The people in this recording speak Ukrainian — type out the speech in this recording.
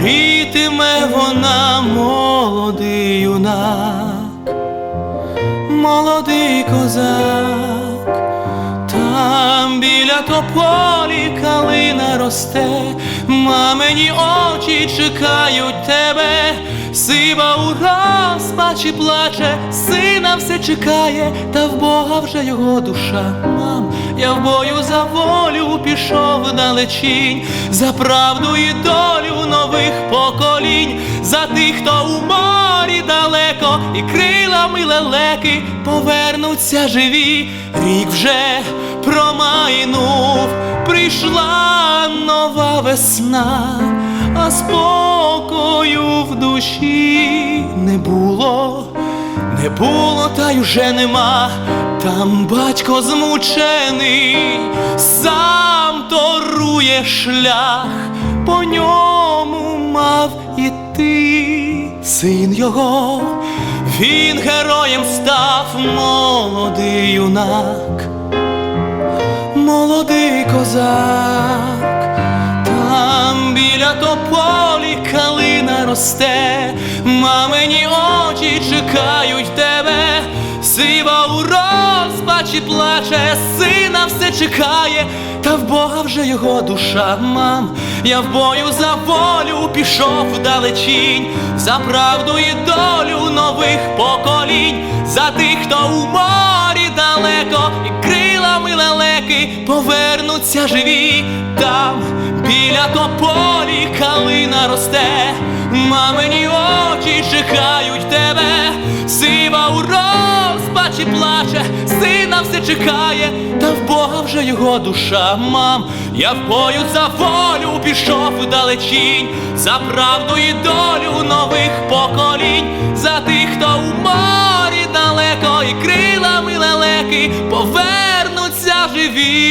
горітиме вона молодий юнак, молодий козак, там біля тополі калина росте, мамині очі чекають тебе, сива у розпачі плаче, сина все чекає, та в Бога вже його душа. Мам, я в бою за волю пішов далечінь, за правду і долю тих, хто у морі далеко, і крилами лелеки повернуться живі. Рік вже промайнув, прийшла нова весна, а спокою в душі не було. Не було, та й уже нема, там батько змучений, сам торує шлях, по ньому мав іти син його, він героєм став молодий юнак, молодий козак, там біля тополі калина росте, мамині очі чекають тебе, сива у розпачі плаче, сина все чекає, та в Бога вже його душа, мам. Я в бою за волю пішов далечінь, за правду і долю нових поколінь, за тих, хто у морі далеко, і крилами лелеки повернуться живі там, біля тополі калина росте, мамині розпачі плаче, сина все чекає, та в Бога вже його душа, мам. Я в бою за волю пішов далечінь, за правду і долю нових поколінь, за тих, хто у морі далеко, і крилами лелеки повернуться живі.